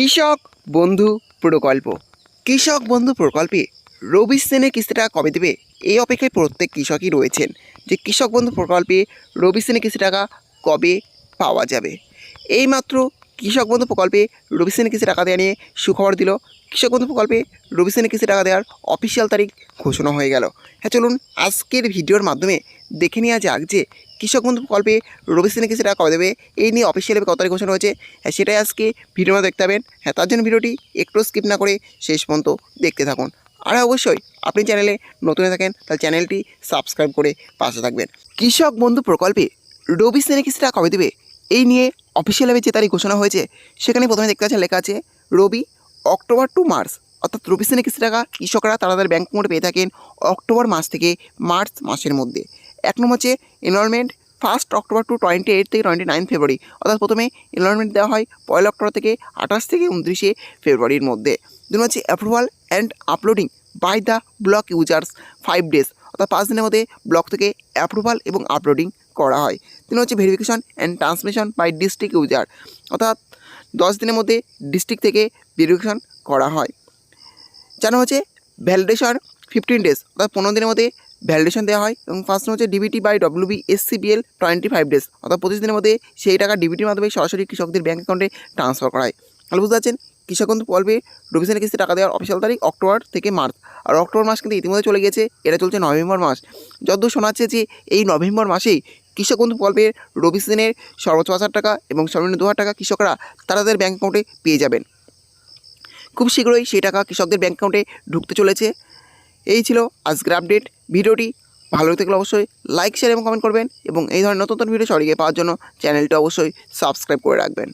কৃষক বন্ধু প্রকল্প। কৃষক বন্ধু প্রকল্পে রবি সেনের কিস্তিটা কবে দেবে? এই অপেক্ষায় প্রত্যেক কৃষকই রয়েছেন যে কৃষক বন্ধু প্রকল্পে রবি সেনের কিস্তি টাকা কবে পাওয়া যাবে? এইমাত্র কৃষক বন্ধু প্রকল্পে রবি সেনের কিস্তি টাকা দেওয়া নিয়ে সুখবর দিল। কৃষক বন্ধু প্রকল্পে রবি সেনের কিস্তি টাকা দেওয়ার অফিসিয়াল তারিখ ঘোষণা হয়ে গেল। হ্যাঁ চলুন আজকের ভিডিওর মাধ্যমে দেখে নেওয়া যাক যে কৃষক বন্ধু প্রকল্পে রবি সেনের কিস্তি টাকা কবে দেবে? এই নিয়ে অফিসিয়ালি কত তারিখ ঘোষণা হয়েছে? হ্যাঁ সেটাই আজকে মধ্যে দেখতে পাবেন। হ্যাঁ তার জন্য ভিডিওটি একটু স্কিপ না করে শেষ পর্যন্ত দেখতে থাকুন। আর হ্যাঁ, অবশ্যই আপনি চ্যানেলে নতুন থাকেন তাহলে চ্যানেলটি সাবস্ক্রাইব করে পাশে থাকবেন। কৃষক বন্ধু প্রকল্পে রবি সেনের কিস্তিটা কবে দেবে? এই নিয়ে অফিসিয়ালভাবে যে তারিখ ঘোষণা হয়েছে সেখানে প্রথমে দেখতে পাচ্ছেন লেখা আছে রবি অক্টোবর টু মার্চ অর্থাৎ রবি সেনের কিস্তি টাকা কৃষকরা তারা তাদের ব্যাংক মোড়ে পেয়ে থাকেন অক্টোবর মাস থেকে মার্চ মাসের মধ্যে। এক নম্বর হচ্ছে enrolment first October two twenty eight থেকে টোয়েন্টি নাইন ফেব্রুয়ারি অর্থাৎ প্রথমে এনরোলমেন্ট দেওয়া হয় পয়লা অক্টোবর থেকে আঠাশ থেকে উনত্রিশে ফেব্রুয়ারির মধ্যে। দু হচ্ছে approval and uploading by the block users five days অর্থাৎ পাঁচ দিনের মধ্যে ব্লক থেকে অ্যাপ্রুভাল এবং আপলোডিং করা হয়। তিন হচ্ছে verification and transmission by district user অর্থাৎ দশ দিনের মধ্যে ডিস্ট্রিক্ট থেকে ভেরিফিকেশন করা হয়। চার হচ্ছে ভ্যালিডেশন ফিফটিন ডেজ অর্থাৎ পনেরো দিনের মধ্যে ভ্যালিডেশন দেওয়া হয় এবং ফার্স্ট হচ্ছে DBT by W B S WB SCBL twenty five days অর্থাৎ পঁচিশ দিনের মধ্যে সেই টাকা ডিবিটির মাধ্যমে সরাসরি কৃষকদের ব্যাঙ্ক অ্যাকাউন্টে ট্রান্সফার করা হয়। তাহলে বুঝতে পারছেন? কৃষক বন্ধু প্রকল্পে রবিশনের কিস্তি টাকা দেওয়ার অফিসিয়াল তারিখ অক্টোবর থেকে মার্চ। আর অক্টোবর মাস কিন্তু ইতিমধ্যে চলে গেছে এটা চলছে নভেম্বর মাস। যতদূর শোনা যাচ্ছে যে এই নভেম্বর মাসেই কৃষক বন্ধু প্রকল্পের রবি সিজনের সর্বোচ্চ হাজার টাকা এবং সর্বনিম্ন দু হাজার টাকা কৃষকরা তারা তাদের ব্যাঙ্ক অ্যাকাউন্টে পেয়ে যাবেন। খুব শীঘ্রই সেই টাকা কৃষকদের ব্যাঙ্ক অ্যাকাউন্টে ঢুকতে চলেছে। এই ছিল আজকের আপডেট। ভিডিওটি ভালো থাকলে অবশ্যই লাইক শেয়ার এবং কমেন্ট করবেন এবং এই ধরনের নতুন নতুন ভিডিও সরিয়ে পাওয়ার জন্য চ্যানেলটি অবশ্যই সাবস্ক্রাইব করে রাখবেন।